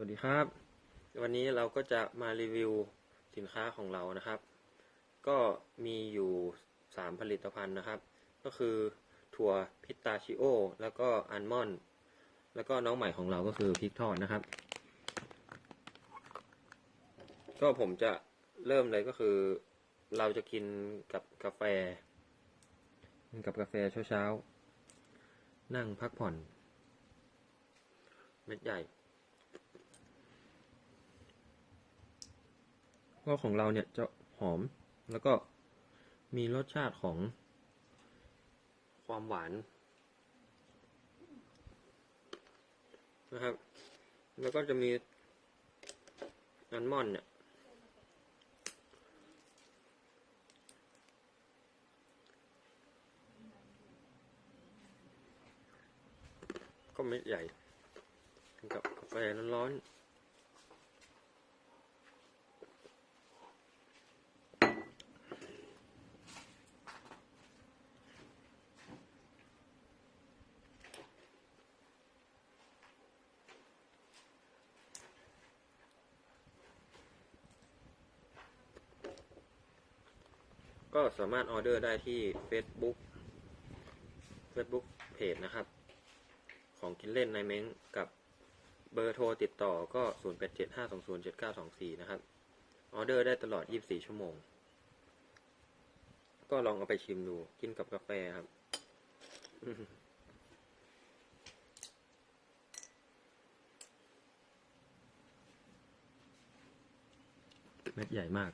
วัสดีครับ วันนี้เราก็จะมารีวิวสินค้าของเรานะครับ ก็มีอยู่สามผลิตภัณฑ์นะครับ ก็คือถั่วพิตาชิโอ แล้วก็อัลมอนด์แล้วก็น้องใหม่ของเราก็คือพริกทอดนะครับ ก็ผมจะเริ่มเลยก็คือ เราจะกินกับกาแฟ กับกาแฟเช้าๆ นั่งพักผ่อน เม็ดใหญ่ ก็ของเราเนี่ยจะหอมแล้วก็มีรสชาติของความหวานนะครับ แล้วก็จะมีอัลมอนด์เนี่ยก็เม็ดใหญ่กับกาแฟร้อนๆ ก็สามารถออเดอร์ได้ที่ Facebook Facebook เพจนะครับ ของกินเล่นในเม้งกับเบอร์โทรติดต่อก็ 0875207924 นะครับ ออเดอร์ได้ตลอด 24 ชั่วโมง ก็ลองเอาไปชิมดู กินกับกาแฟครับ เม็ดใหญ่มาก